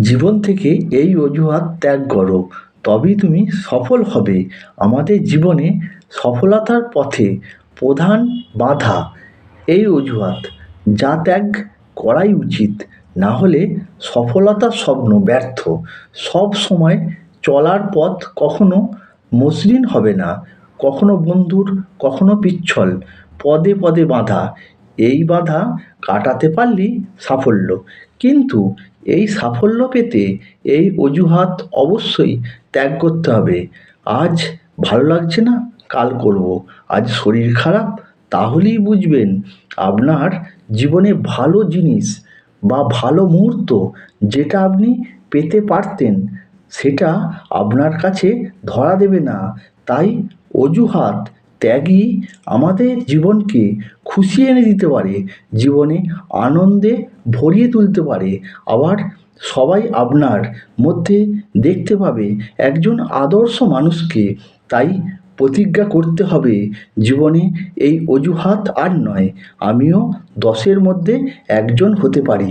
জীবন থেকে এই অজুহাত ত্যাগ করো, তবেই তুমি সফল হবে। আমাদের জীবনে সফলতার পথে প্রধান বাধা এই অজুহাত, যা ত্যাগ করাই উচিত। না হলে সফলতার স্বপ্ন ব্যর্থ। সব সময় চলার পথ কখনো মসৃণ হবে না। কখনো বন্ধুর, কখনো পিচ্ছল। পদে পদে বাধা। এই বাধা কাটাতে পারলেই সাফল্য। কিন্তু এই সাফল্য পেতে এই অজুহাত অবশ্যই ত্যাগ করতে হবে। আজ ভালো লাগছে না, কাল করব। আজ শরীর খারাপ, তাহলেই বুঝবেন আপনার জীবনে ভালো জিনিস বা ভালো মুহূর্ত যেটা আপনি পেতে পারতেন, সেটা আপনার কাছে ধরা দেবে না। তাই অজুহাত ত্যাগই আমাদের জীবনকে খুশি এনে দিতে পারে, জীবনে আনন্দে ভরিয়ে তুলতে পারে। আবার সবাই আপনার মধ্যে দেখতে পাবে, একজন আদর্শ মানুষকে। তাই প্রতিজ্ঞা করতে হবে, জীবনে এই অজুহাত আর নয়, আমিও দশের মধ্যে একজন হতে পারি।